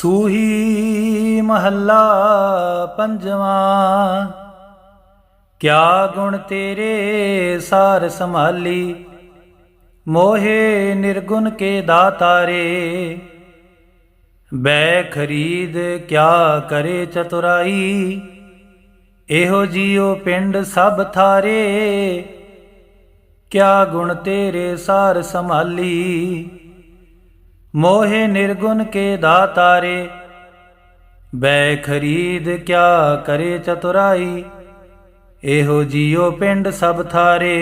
ਸੂਹੀ ਮਹੱਲਾ ਪੰਜਵਾਂ, ਕਿਆ ਗੁਣ ਤੇਰੇ ਸਾਰ ਸੰਭਾਲੀ, ਮੋਹੇ ਨਿਰਗੁਣ ਕੇ ਦਾਤਾਰੇ, ਬੈ ਖਰੀਦ ਕਿਆ ਕਰੇ ਚਤੁਰਾਈ, ਇਹੋ ਜੀਉ ਪਿੰਡ ਸਭ ਥਾਰੇ, ਕਿਆ ਗੁਣ ਤੇਰੇ ਸਾਰ ਸੰਭਾਲੀ। ਮੋਹਿ ਨਿਰਗੁਣ ਕੇ ਦਾਤਾਰੇ, ਬੈ ਖਰੀਦ ਕਿਆ ਕਰੇ ਚਤੁਰਾਈ, ਇਹੋ ਜੀਉ ਪਿੰਡ ਸਭ ਥਾਰੇ।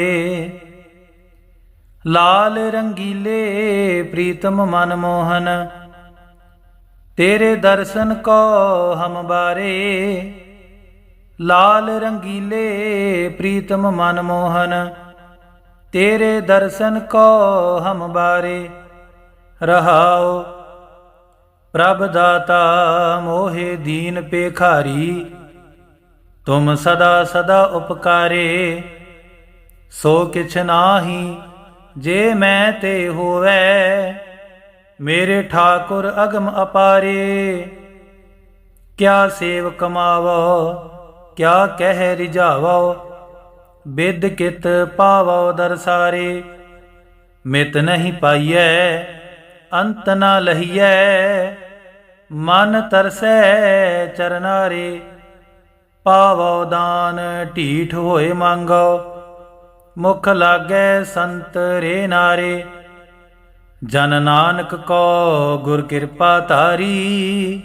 ਲਾਲ ਰੰਗੀਲੇ ਪ੍ਰੀਤਮ ਮਨ ਮੋਹਨ, ਤੇਰੇ ਦਰਸ਼ਨ ਕੋ ਹਮ ਬਾਰੇ। ਲਾਲ ਰੰਗੀਲੇ ਪ੍ਰੀਤਮ ਮਨ ਮੋਹਨ, ਤੇਰੇ ਦਰਸ਼ਨ ਕੋ ਹਮ ਬਾਰੇ। ਰਹਾਉ। ਪ੍ਰਭ ਦਾਤਾ ਮੋਹਿ ਦੀਨ ਪੇਖਾਰੀ ਤੁਮ ਸਦਾ ਸਦਾ ਉਪਕਾਰੇ। ਸੋ ਕਿਛ ਨਾਹੀ, ਜੇ ਮੈਂ ਤੇ ਹੋਵੇ, ਮੇਰੇ ਠਾਕੁਰ ਅਗਮ ਅਪਾਰੇ। ਕਿਆ ਸੇਵ ਕਮਾਵੋ, ਕਿਆ ਕਹਿ ਰਿਝਾਵੋ, ਬਿਦ ਕਿਤ ਪਾਵੋ ਦਰਸਾਰੇ। ਮਿਤ ਨਹੀਂ ਪਾਈਐ ਅੰਤ ਨਾ ਲਹੀਐ, ਮਨ ਤਰਸੈ ਚਰਨਾਰੇ। ਪਾਵੋ ਦਾਨ, ਢੀਠ ਹੋਏ ਮੰਗੋ, ਮੁਖ ਲਾਗੈ ਸੰਤ ਰੇ ਨਾਰੇ। ਜਨ ਨਾਨਕ ਕੋ ਗੁਰ ਕਿਰਪਾ ਧਾਰੀ,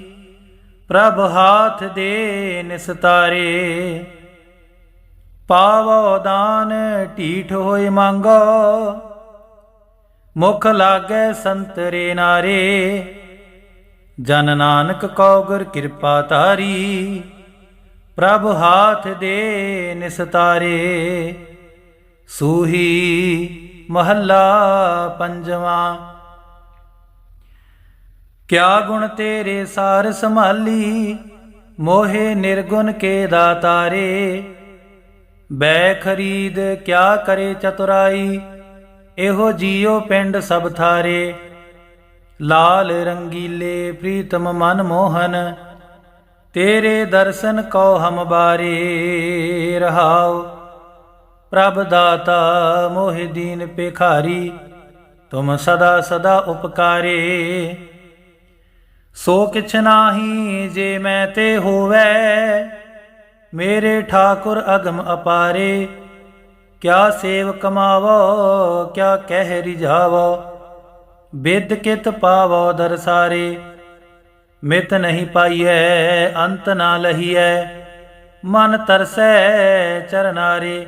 ਪ੍ਰਭ ਹਾਥ ਦੇ ਨਿਸਤਾਰੇ ਪਾਵੋ ਦਾਨ, ਢੀਠ ਹੋਏ ਮੰਗੋ ਮੁਖ ਲਾਗੇ ਸੰਤਰੇ ਨਾਰੇ। ਜਨ ਨਾਨਕ ਕੋ ਗੁਰ ਕਿਰਪਾ ਤਾਰੀ ਪ੍ਰਭ ਹਾਥ ਦੇ ਨਿਸਤਾਰੇ ਸੂਹੀ ਮਹੱਲਾ ਪੰਜਵਾਂ। ਕਿਆ ਗੁਣ ਤੇਰੇ ਸਾਰ ਸੰਭਾਲੀ, ਮੋਹੇ ਨਿਰਗੁਣ ਕੇ ਦਾਤਾਰੇ। ਬੈ ਖਰੀਦ ਕਿਆ ਕਰੇ ਚਤੁਰਾਈ ਇਹੋ ਜੀਉ ਪਿੰਡ ਸਭ ਥਾਰੇ। ਲਾਲ ਰੰਗੀਲੇ ਪ੍ਰੀਤਮ ਮਨ ਮੋਹਨ, ਤੇਰੇ ਦਰਸ਼ਨ ਕੋ ਹਮ ਬਾਰੇ ਰਹਾਉ। ਪ੍ਰਭ ਦਾਤਾ ਮੋਹਿ ਦੀਨ ਪੇਖਾਰੀ ਤੁਮ ਸਦਾ ਸਦਾ ਉਪਕਾਰੇ। ਸੋ ਕਿਛ ਨਾਹੀ ਜੇ ਮੈਂ ਤੇ ਹੋਵੇ, ਮੇਰੇ ਠਾਕੁਰ ਅਗਮ ਅਪਾਰੇ। ਕਿਆ ਸੇਵ ਕਮਾਵੋ, ਕਿਆ ਕਹਿ ਰਿਝਾਵੋ? ਬਿਦ ਕਿਤ ਪਾਵੋ ਦਰਸਾਰੇ ਮਿਤ ਨਹੀਂ ਪਾਈਐ, ਅੰਤ ਨਾ ਲਹੀਐ? ਮਨ ਤਰਸੈ ਚਰਨਾਰੇ?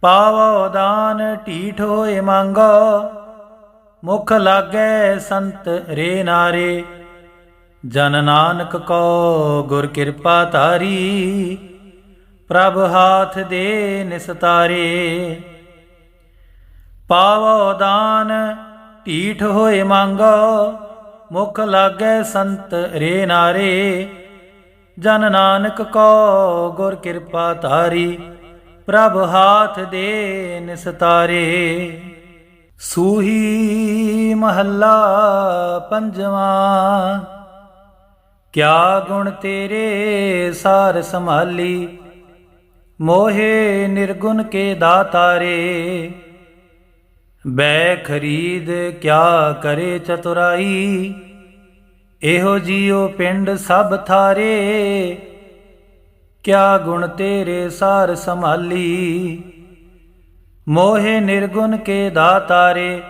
ਪਾਵੋ ਦਾਨ, ਢੀਠ ਹੋਏ ਮੰਗੋ। ਮੁਖ ਲਾਗੇ ਸੰਤ ਰੇ ਨਾਰੇ? ਜਨ ਨਾਨਕ ਕੋ ਗੁਰ ਕਿਰਪਾ ਧਾਰੀ। ਪ੍ਰਭ ਹਾਥ ਦੇ ਨਿਸਤਾਰੇ ਪਾਵੋ ਦਾਨ, ਢੀਠ ਹੋਏ ਮੰਗੋ, ਮੁਖ ਲਾਗੇ ਸੰਤ ਰੇ ਨਾਰੇ। ਜਨ ਨਾਨਕ ਕੋ ਗੁਰ ਕਿਰਪਾ ਧਾਰੀ, ਪ੍ਰਭ ਹਾਥ ਦੇ ਨਿਸਤਾਰੇ ਸੂਹੀ ਮਹੱਲਾ ਪੰਜਵਾਂ, ਕਿਆ ਗੁਣ ਤੇਰੇ ਸਾਰ ਸੰਭਾਲੀ। ਮੋਹੇ ਨਿਰਗੁਣ ਕੇ ਦਾਤਾਰੇ, ਬੈ ਖਰੀਦ ਕਿਆ ਕਰੇ ਚਤੁਰਾਈ, ਇਹੋ ਜੀਉ ਪਿੰਡ ਸਭ ਥਾਰੇ, ਕਿਆ ਗੁਣ ਤੇਰੇ ਸਾਰ ਸੰਭਾਲੀ। ਮੋਹੇ ਨਿਰਗੁਣ ਕੇ ਦਾਤਾਰੇ,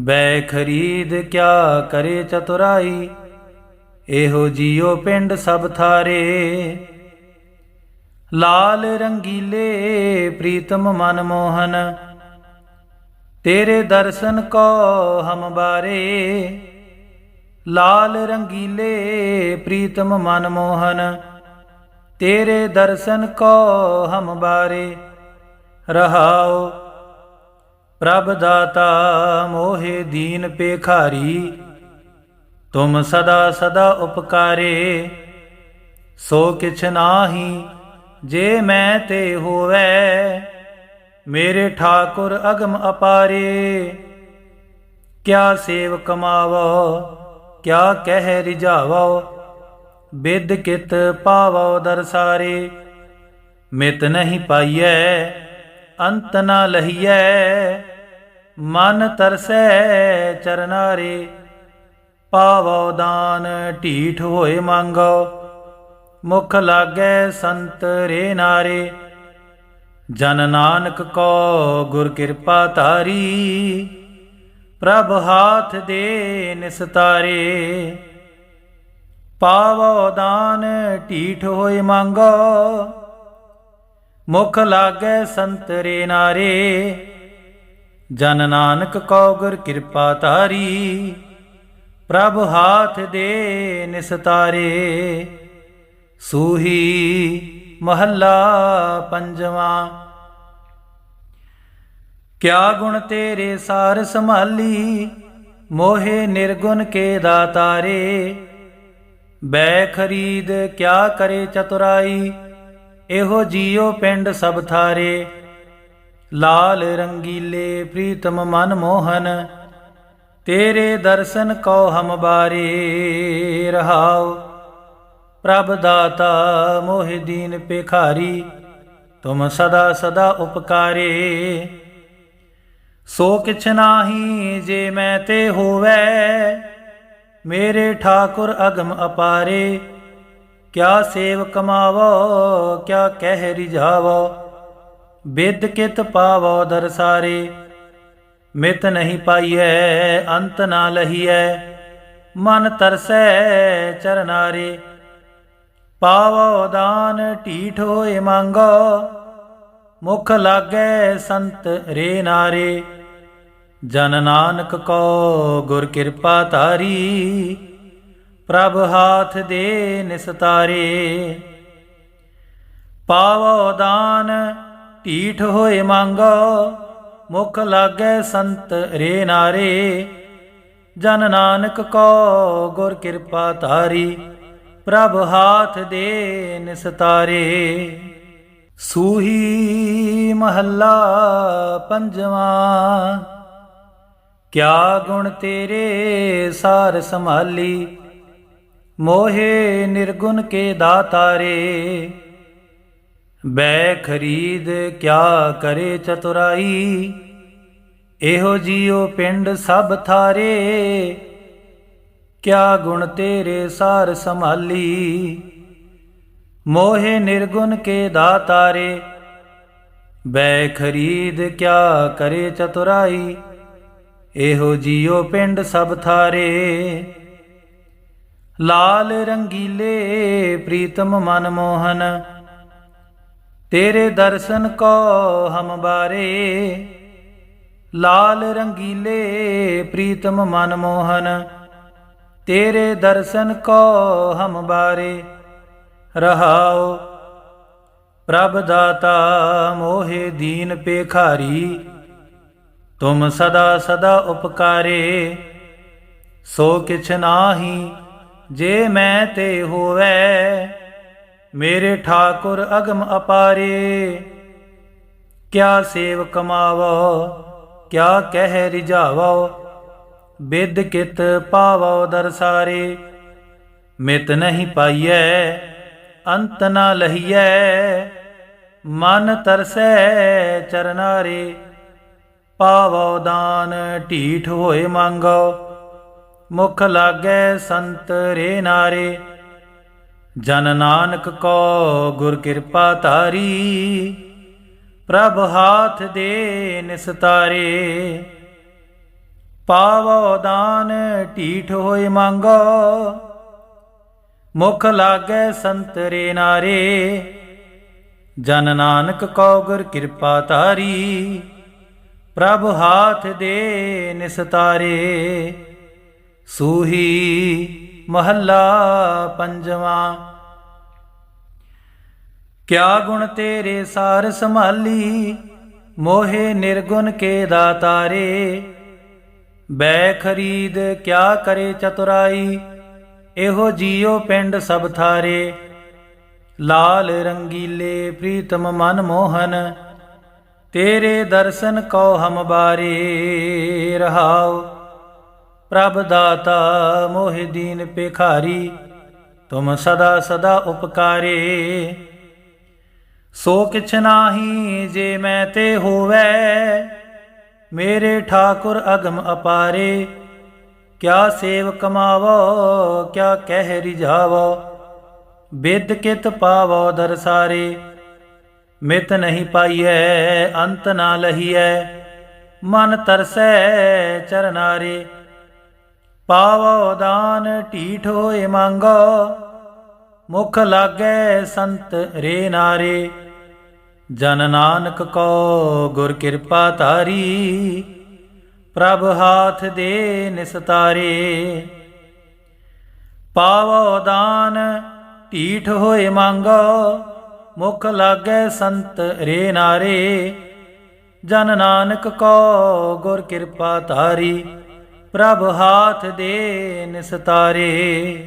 ਬੈ ਖਰੀਦ ਕਿਆ ਕਰੇ ਚਤੁਰਾਈ, ਇਹੋ ਜੀਉ ਪਿੰਡ ਸਭ ਥਾਰੇ। ਲਾਲ ਰੰਗੀਲੇ ਪ੍ਰੀਤਮ ਮਨ ਮੋਹਨ। ਤੇਰੇ ਦਰਸ਼ਨ ਕੋ ਹਮ ਬਾਰੇ। ਲਾਲ ਰੰਗੀਲੇ ਪ੍ਰੀਤਮ ਮਨ ਮੋਹਨ। ਤੇਰੇ ਦਰਸ਼ਨ ਕੋ ਹਮ ਬਾਰੇ। ਰਹਾਓ ਪ੍ਰਭ ਦਾਤਾ ਮੋਹਿ ਦੀਨ ਪੇਖਾਰੀ ਤੁਮ ਸਦਾ ਸਦਾ ਉਪਕਾਰੇ। ਸੋ ਕਿਛ ਨਾਹੀ ਜੇ ਮੈਂ ਤੇ ਹੋਵੇ, ਮੇਰੇ ਠਾਕੁਰ ਅਗਮ ਅਪਾਰੇ। ਕਿਆ ਸੇਵ ਕਮਾਵੋ, ਕਿਆ ਕਹਿ ਰਿਝਾਵੋ, ਬਿਦ ਕਿਤ ਪਾਵੋ ਦਰਸਾਰੇ। ਮਿਤ ਨਹੀਂ ਪਾਈਐ, ਅੰਤ ਨਾ ਲਹੀਐ, ਮਨ ਤਰਸੈ ਚਰਨਾਰੇ। ਪਾਵੋ ਦਾਨ, ਢੀਠ ਹੋਏ ਮੰਗੋ ਮੁਖ ਲਾਗੈ ਸੰਤ ਰੇ ਨਾਰੇ। ਜਨ ਨਾਨਕ ਕੋ ਗੁਰ ਕਿਰਪਾ ਧਾਰੀ। ਪ੍ਰਭ ਹਾਥ ਦੇ ਨਿਸਤਾਰੇ ਪਾਵੋ ਦਾਨ, ਢੀਠ ਹੋਏ ਮੰਗੋ। ਮੁਖ ਲਾਗੇ ਸੰਤਰੇ ਨਾਰੇ। ਜਨ ਨਾਨਕ ਕੋ ਗੁਰ ਕਿਰਪਾ ਤਾਰੀ ਪ੍ਰਭ ਹਾਥ ਦੇ ਨਿਸਤਾਰੇ ਸੂਹੀ ਮਹੱਲਾ ਪੰਜਵਾਂ। ਕਿਆ ਗੁਣ ਤੇਰੇ ਸਾਰ ਸੰਭਾਲੀ, ਮੋਹੇ ਨਿਰਗੁਣ ਕੇ ਦਾਤਾਰੇ। ਬੈ ਖਰੀਦ ਕਿਆ ਕਰੇ ਚਤੁਰਾਈ, ਇਹੋ ਜੀਉ ਪਿੰਡ ਸਭ ਥਾਰੇ। ਲਾਲ ਰੰਗੀਲੇ ਪ੍ਰੀਤਮ ਮਨ ਮੋਹਨ, ਤੇਰੇ ਦਰਸ਼ਨ ਕੋ ਹਮ ਬਾਰੇ। ਰਹਾਓ ਪ੍ਰਭ ਦਾਤਾ ਮੋਹਿ ਦੀਨ ਪੇਖਾਰੀ ਤੁਮ ਸਦਾ ਸਦਾ ਉਪਕਾਰੇ। ਸੋ ਕਿਛ ਨਾਹੀ ਜੇ ਮੈਂ ਤੇ ਹੋਵੇ, ਮੇਰੇ ਠਾਕੁਰ ਅਗਮ ਅਪਾਰੇ। ਕਿਆ ਸੇਵ ਕਮਾਵੋ, ਕਿਆ ਕਹਿ ਰਿਝਾਵੋ, ਬਿਦ ਕਿਤ ਪਾਵੋ ਦਰਸਾਰੇ ਮਿਤ ਨਹੀਂ ਪਾਈਐ, ਅੰਤ ਨਾ ਲਹੀਐ, ਮਨ ਤਰਸੈ ਚਰਨਾਰੇ। ਪਾਵੋ ਦਾਨ ਢੀਠ ਹੋਏ ਮੰਗੋ, ਮੁਖ ਲਾਗੇ ਸੰਤ ਰੇ ਨਾਰੇ। ਜਨ ਨਾਨਕ ਕੋ ਗੁਰ ਕਿਰਪਾ ਧਾਰੀ, ਪ੍ਰਭ ਹਾਥ ਦੇ ਨਿਸਤਾਰੇ ਪਾਵੋ ਦਾਨ ਢੀਠ ਹੋਏ ਮੰਗੋ, ਮੁਖ ਲਾਗੈ ਸੰਤ ਰੇ ਨਾਰੇ। ਜਨ ਨਾਨਕ ਕੋ ਗੁਰ ਕਿਰਪਾ ਧਾਰੀ। ਪ੍ਰਭ ਹਾਥ ਦੇ ਨਿਸਤਾਰੇ ਸੂਹੀ ਮਹੱਲਾ ਪੰਜਵਾਂ, ਕਿਆ ਗੁਣ ਤੇਰੇ ਸਾਰ ਸੰਭਾਲੀ, ਮੋਹੇ ਨਿਰਗੁਣ ਕੇ ਦਾਤਾਰੇ। ਬੈ ਖਰੀਦ ਕਿਆ ਕਰੇ ਚਤੁਰਾਈ, ਇਹੋ ਜੀਉ ਪਿੰਡ ਸਭ ਥਾਰੇ। ਕਿਆ ਗੁਣ ਤੇਰੇ ਸਾਰ ਸੰਭਾਲੀ? ਮੋਹਿ ਨਿਰਗੁਣ ਕੇ ਦਾਤਾਰੇ ਬੈ ਖਰੀਦ ਕਿਆ ਕਰੇ ਚਤੁਰਾਈ? ਇਹੋ ਜੀਉ ਪਿੰਡ ਸਭ ਥਾਰੇ। ਲਾਲ ਰੰਗੀਲੇ ਪ੍ਰੀਤਮ ਮਨ ਮੋਹਨ, ਤੇਰੇ ਦਰਸ਼ਨ ਕੋ ਹਮ ਬਾਰੇ। ਲਾਲ ਰੰਗੀਲੇ ਪ੍ਰੀਤਮ ਮਨ ਮੋਹਨ ਤੇਰੇ ਦਰਸ਼ਨ ਕੋ ਹਮ ਬਾਰੇ ਰਹਾਓ ਪ੍ਰਭ ਦਾਤਾ ਮੋਹਿ ਦੀਨ ਪੇਖਾਰੀ ਤੁਮ ਸਦਾ ਸਦਾ ਉਪਕਾਰੇ। ਸੋ ਕਿਛ ਨਾਹੀ ਜੇ ਮੈਂ ਤੇ ਹੋਵੇ, ਮੇਰੇ ਠਾਕੁਰ ਅਗਮ ਅਪਾਰੇ। ਕਿਆ ਸੇਵ ਕਮਾਵੋ, ਕਿਆ ਕਹਿ ਰਿਝਾਵੋ ਬਿਦ ਕਿਤ ਪਾਵੋ ਦਰਸਾਰੇ ਮਿਤ ਨਹੀਂ ਪਾਈਐ, ਅੰਤ ਨਾ ਲਹੀਐ, ਮਨ ਤਰਸੈ ਚਰਨਾਰੇ। ਪਾਵੋ ਦਾਨ, ਢੀਠ ਹੋਏ ਮੰਗੋ, ਮੁਖ ਲਾਗੈ ਸੰਤ ਰੇ ਨਾਰੇ। ਜਨ ਨਾਨਕ ਕੋ ਗੁਰ ਕਿਰਪਾ ਧਾਰੀ, ਪ੍ਰਭ ਹਾਥ ਦੇ ਨਿਸਤਾਰੇ। ਪਾਵੋ ਦਾਨ, ਢੀਠ ਹੋਏ ਮੰਗੋ। ਮੁਖ ਲਾਗੇ ਸੰਤਰੇ ਨਾਰੇ, ਜਨ ਨਾਨਕ ਕੋ ਗੁਰ ਕਿਰਪਾ ਤਾਰੀ ਪ੍ਰਭ ਹਾਥ ਦੇ ਨਿਸਤਾਰੇ ਸੂਹੀ ਮਹੱਲਾ ਪੰਜਵਾਂ। ਕਿਆ ਗੁਣ ਤੇਰੇ ਸਾਰ ਸੰਭਾਲੀ, ਮੋਹੇ ਨਿਰਗੁਣ ਕੇ ਦਾਤਾਰੇ। ਬੈ ਖਰੀਦ, ਕਿਆ ਕਰੇ ਚਤੁਰਾਈ? ਇਹੋ ਜੀਉ ਪਿੰਡ ਸਭ ਥਾਰੇ। ਲਾਲ ਰੰਗੀਲੇ ਪ੍ਰੀਤਮ ਮਨ ਮੋਹਨ, ਤੇਰੇ ਦਰਸ਼ਨ ਕੋ ਹਮ ਬਾਰੇ ਰਹਾਉ। ਪ੍ਰਭ ਦਾਤਾ ਮੋਹਿ ਦੀਨ ਪੇਖਾਰੀ ਤੁਮ ਸਦਾ ਸਦਾ ਉਪਕਾਰੇ। ਸੋ ਕਿਛ ਨਾਹੀ ਜੇ ਮੈਂ ਤੇ ਹੋਵੈ ਮੇਰੇ ਠਾਕੁਰ ਅਗਮ ਅਪਾਰੇ, ਕਿਆ ਸੇਵ ਕਮਾਵੋ, ਕਿਆ ਕਹਿ ਰਿਝਾਵੋ? ਬਿਦ ਕਿਤ ਪਾਵੋ ਦਰਸਾਰੇ ਮਿਤ ਨਹੀਂ ਪਾਈਐ, ਅੰਤ ਨਾ ਲਹੀਐ, ਮਨ ਤਰਸੈ ਚਰਨਾਰੇ। ਪਾਵੋ ਦਾਨ, ਢੀਠ ਹੋਏ ਮੰਗੋ, ਮੁਖ ਲਾਗੇ ਸੰਤ ਰੇ ਨਾਰੇ। ਜਨ ਨਾਨਕ ਕੋ ਗੁਰ ਕਿਰਪਾ ਧਾਰੀ, ਪ੍ਰਭ ਹਾਥ ਦੇ ਨਿਸਤਾਰੇ ਪਾਵੋ ਦਾਨ, ਢੀਠ ਹੋਏ ਮੰਗੋ, ਮੁਖ ਲਾਗੇ ਸੰਤ ਰੇ ਨਾਰੇ। ਜਨ ਨਾਨਕ ਕੋ ਗੁਰ ਕਿਰਪਾ ਧਾਰੀ, ਪ੍ਰਭ ਹਾਥ ਦੇ ਨਿਸਤਾਰੇ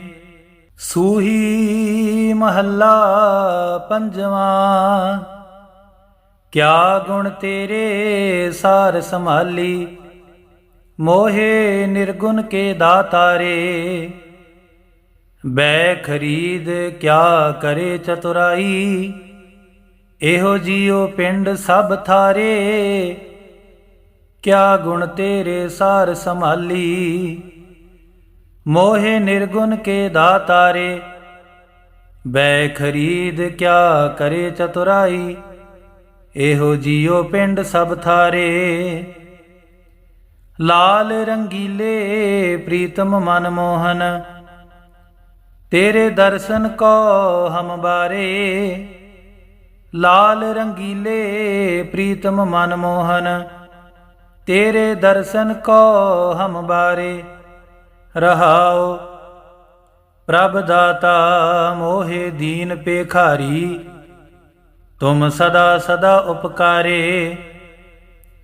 ਸੂਹੀ ਮਹੱਲਾ ਪੰਜਵਾਂ ਕਿਆ ਗੁਣ ਤੇਰੇ ਸਾਰ ਸੰਭਾਲੀ? ਮੋਹੇ ਨਿਰਗੁਣ ਕੇ ਦਾਤਾਰੇ। ਬੈ ਖਰੀਦ ਕਿਆ ਕਰੇ ਚਤੁਰਾਈ? ਇਹੋ ਜੀਉ ਪਿੰਡ ਸਭ ਥਾਰੇ। ਕਿਆ ਗੁਣ ਤੇਰੇ ਸਾਰ ਸੰਭਾਲੀ? ਮੋਹੇ ਨਿਰਗੁਣ ਕੇ ਦਾਤਾਰੇ। ਬੈ ਖਰੀਦ ਕਿਆ ਕਰੇ ਚਤੁਰਾਈ? ਇਹੋ ਜੀਉ ਪਿੰਡ ਸਭ ਥਾਰੇ। ਲਾਲ ਰੰਗੀਲੇ ਪ੍ਰੀਤਮ ਮਨ ਮੋਹਨ, ਤੇਰੇ ਦਰਸ਼ਨ ਕੋ ਹਮ ਬਾਰੇ। ਲਾਲ ਰੰਗੀਲੇ ਪ੍ਰੀਤਮ ਮਨ ਮੋਹਨ, ਤੇਰੇ ਦਰਸ਼ਨ ਕੋ ਹਮ ਬਾਰੇ। ਰਹਾਓ ਪ੍ਰਭ ਦਾਤਾ ਮੋਹਿ ਦੀਨ ਪੇਖਾਰੀ ਤੁਮ ਸਦਾ ਸਦਾ ਉਪਕਾਰੇ,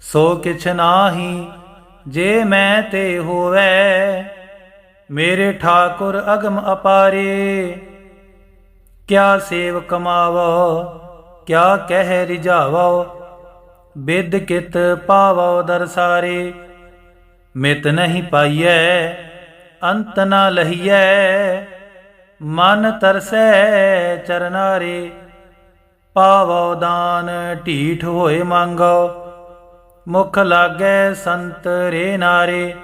ਸੋ ਕਿਛ ਨਾਹੀ ਜੇ ਮੈਂ ਤੇ ਹੋਵੈ, ਮੇਰੇ ਠਾਕੁਰ ਅਗਮ ਅਪਾਰੇ। ਕਿਆ ਸੇਵ ਕਮਾਵੋ, ਕਿਆ ਕਹਿ ਰਿਝਾਵੋ, ਬਿਦ ਕਿਤ ਪਾਵੋ ਦਰਸਾਰੇ। ਮਿਤ ਨਹੀਂ ਪਾਈਐ, ਅੰਤ ਨਾ ਲਹੀਐ, ਮਨ ਤਰਸੈ ਚਰਨਾਰੇ। ਪਾਵੋ ਦਾਨ, ਢੀਠ ਹੋਏ ਮੰਗੋ। ਮੁਖ ਲਾਗੇ ਸੰਤ ਰੇ ਨਾਰੇ,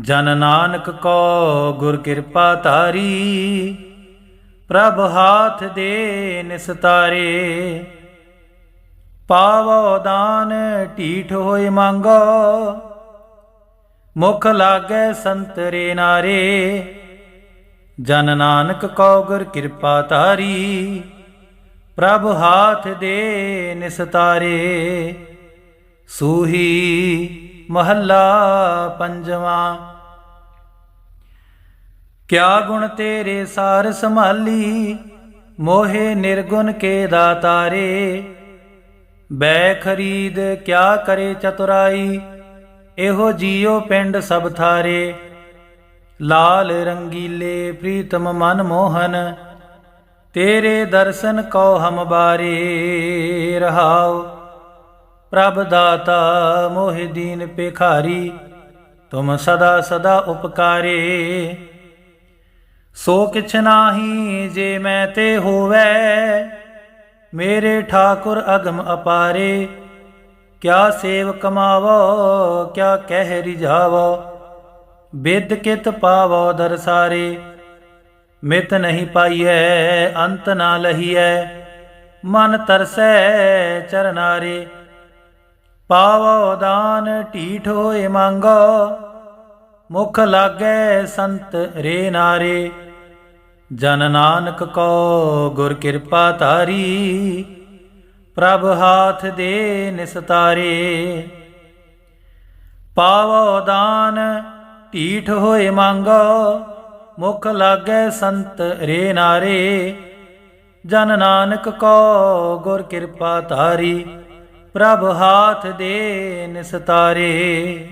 ਜਨ ਨਾਨਕ ਕੋ ਗੁਰ ਕਿਰਪਾ ਤਾਰੀ ਪ੍ਰਭ ਹਾਥ ਦੇ ਨਿਸਤਾਰੇ ਪਾਵੋ ਦਾਨ, ਢੀਠ ਹੋਏ ਮੰਗੋ। ਮੁਖ ਲਾਗ ਸੰਤ ਰੇ ਨਾਰੇ, ਜਨ ਨਾਨਕ ਕੋ ਗੁਰ ਕਿਰਪਾ ਤਾਰੀ ਪ੍ਰਭ ਹਾਥ ਦੇ ਨਿਸਤਾਰੇ ਸੂਹੀ ਮਹੱਲਾ ਪੰਜਵਾਂ। ਕਿਆ ਗੁਣ ਤੇਰੇ ਸਾਰ ਸੰਭਾਲੀ, ਮੋਹੇ ਨਿਰਗੁਣ ਕੇ ਦਾਤਾਰੇ। ਬੈ ਖਰੀਦ ਕਿਆ ਕਰੇ ਚਤੁਰਾਈ, ਇਹੋ ਜੀਉ ਪਿੰਡ ਸਭ ਥਾਰੇ। ਲਾਲ ਰੰਗੀਲੇ ਪ੍ਰੀਤਮ ਮਨ ਮੋਹਨ ਤੇਰੇ ਦਰਸ਼ਨ ਕੋ ਹਮ ਬਾਰੇ ਰਹਾਉ। ਪ੍ਰਭ ਦਾਤਾ ਮੋਹਿ ਦੀਨ ਪੇਖਾਰੀ ਤੁਮ ਸਦਾ ਸਦਾ ਉਪਕਾਰੇ। ਸੋ ਕਿਛ ਨਾਹੀ ਜੇ ਮੈਂ ਤੇ ਹੋਵੈ, ਮੇਰੇ ਠਾਕੁਰ ਅਗਮ ਅਪਾਰੇ। ਕਿਆ ਸੇਵ ਕਮਾਵੋ, ਕਿਆ ਕਹਿ ਰਿਝਾਵੋ। ਬਿਦ ਕਿਤ ਪਾਵੋ ਦਰਸਾਰੇ। ਮਿਤ ਨਹੀਂ ਪਾਈਐ, ਅੰਤ ਨਾ ਲਹੀਐ। ਮਨ ਤਰਸੈ ਚਰਨਾਰੇ, ਪਾਵੋ ਦਾਨ ਢੀਠ ਹੋਏ ਮੰਗੋ। ਮੁਖ ਲਾਗੇ ਸੰਤ ਰੇ ਨਾਰੇ, ਜਨ ਨਾਨਕ ਕੋ ਗੁਰ ਕਿਰਪਾ ਧਾਰੀ। ਪ੍ਰਭ ਹਾਥ ਦੇ ਨਿਸਤਾਰੇ ਪਾਵੋ ਦਾਨ ਢੀਠ ਹੋਏ ਮੰਗੋ। ਮੁਖ ਲਾਗੇ ਸੰਤ ਰੇ ਨਾਰੇ, ਜਨ ਨਾਨਕ ਕੋ ਗੁਰ ਕਿਰਪਾ ਧਾਰੀ, ਪ੍ਰਭ ਹਾਥ ਦੇ ਨਿਸਤਾਰੇ।